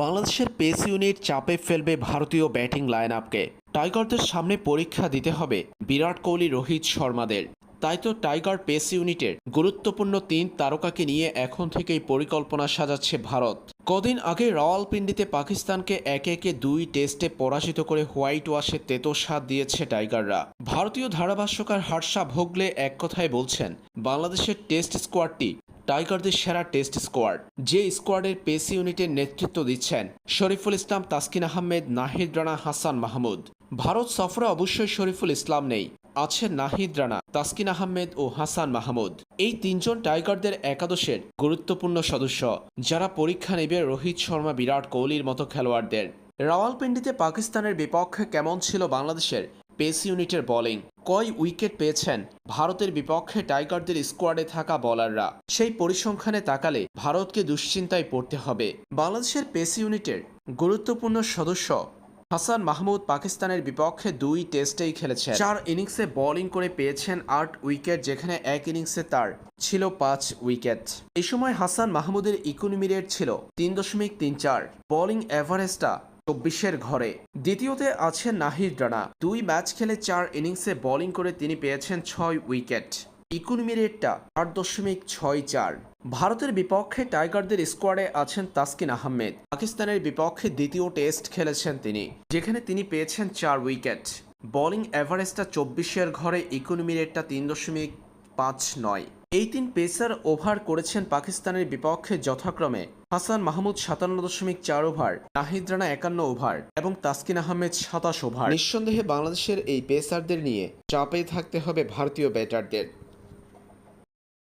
বাংলাদেশের pace unit চাপে ফেলবে ভারতীয় ব্যাটিং লাইন আপকে টাইগারদের সামনে পরীক্ষা দিতে হবে বিরাট কোহলি, রোহিত শর্মাদের। তাই তো টাইগার পেস ইউনিটের গুরুত্বপূর্ণ তিন তারকাকে নিয়ে এখন থেকেই পরিকল্পনা সাজাচ্ছে ভারত। কদিন আগে রাওয়ালপিন্ডিতে পাকিস্তানকে একে একে দুই টেস্টে পরাজিত করে হোয়াইট ওয়াশে তেতো স্বাদ দিয়েছে টাইগাররা। ভারতীয় ধারাভাষ্যকার হার্ষা ভোগলে এক কথায় বলছেন, বাংলাদেশের টেস্ট স্কোয়াডটি টাইগারদের সেরা টেস্ট স্কোয়াড, যে স্কোয়াডের পেস ইউনিটের নেতৃত্ব দিচ্ছেন শরীফুল ইসলাম তাসকিন আহমেদ, নাহিদ রানা, হাসান মাহমুদ। ভারত সফরে অবশ্যই শরীফুল ইসলাম নেই আছে নাহিদ রানা, তাসকিন আহমেদ ও হাসান মাহমুদ। এই তিনজন টাইগারদের একাদশের গুরুত্বপূর্ণ সদস্য, যারা পরীক্ষা নেবে রোহিত শর্মা, বিরাট কোহলির মতো খেলোয়াড়দের। রাওয়ালপিন্ডিতে পাকিস্তানের বিপক্ষে কেমন ছিল বাংলাদেশের পেস ইউনিটের বোলিং? কয় উইকেট পেয়েছেন ভারতের বিপক্ষে টাইগারদের স্কোয়াডে থাকা বোলাররা? সেই পরিসংখ্যানে তাকালে ভারতকে দুশ্চিন্তায় পড়তে হবে। বাংলাদেশের পেস ইউনিটের গুরুত্বপূর্ণ সদস্য হাসান মাহমুদ পাকিস্তানের বিপক্ষে দুই টেস্টেই খেলেছেন। চার ইনিংসে বোলিং করে পেয়েছেন আট উইকেট, যেখানে এক ইনিংসে তার ছিল পাঁচ উইকেট। এই সময় হাসান মাহমুদের ইকোনমি রেট ছিল তিন দশমিক তিন চার। বোলিং অ্যাভারেজটা চব্বিশের ঘরে। দ্বিতীয়তে আছেন নাহিদ রানা। দুই ম্যাচ খেলে চার ইনিংসে বোলিং করে তিনি পেয়েছেন ছয় উইকেট। ইকোনমি রেটটা আট দশমিক ছয় চার। ভারতের বিপক্ষে টাইগারদের স্কোয়াডে আছেন তাসকিন আহমেদ। পাকিস্তানের বিপক্ষে দ্বিতীয় টেস্ট খেলেছেন তিনি, যেখানে তিনি পেয়েছেন চার উইকেট। বোলিং অ্যাভারেজটা চব্বিশের ঘরে ইকোনমি রেটটা তিন দশমিক পাঁচ নয়। এই তিন পেসার ওভার করেছেন পাকিস্তানের বিপক্ষে যথাক্রমে। হাসান মাহমুদ সাতান্ন দশমিক চার ওভার, নাহিদ রানা একান্ন ওভার এবং তাসকিন আহমেদ সাতাশ ওভার। নিঃসন্দেহে বাংলাদেশের এই পেসারদের নিয়ে চাপে থাকতে হবে ভারতীয় ব্যাটারদের।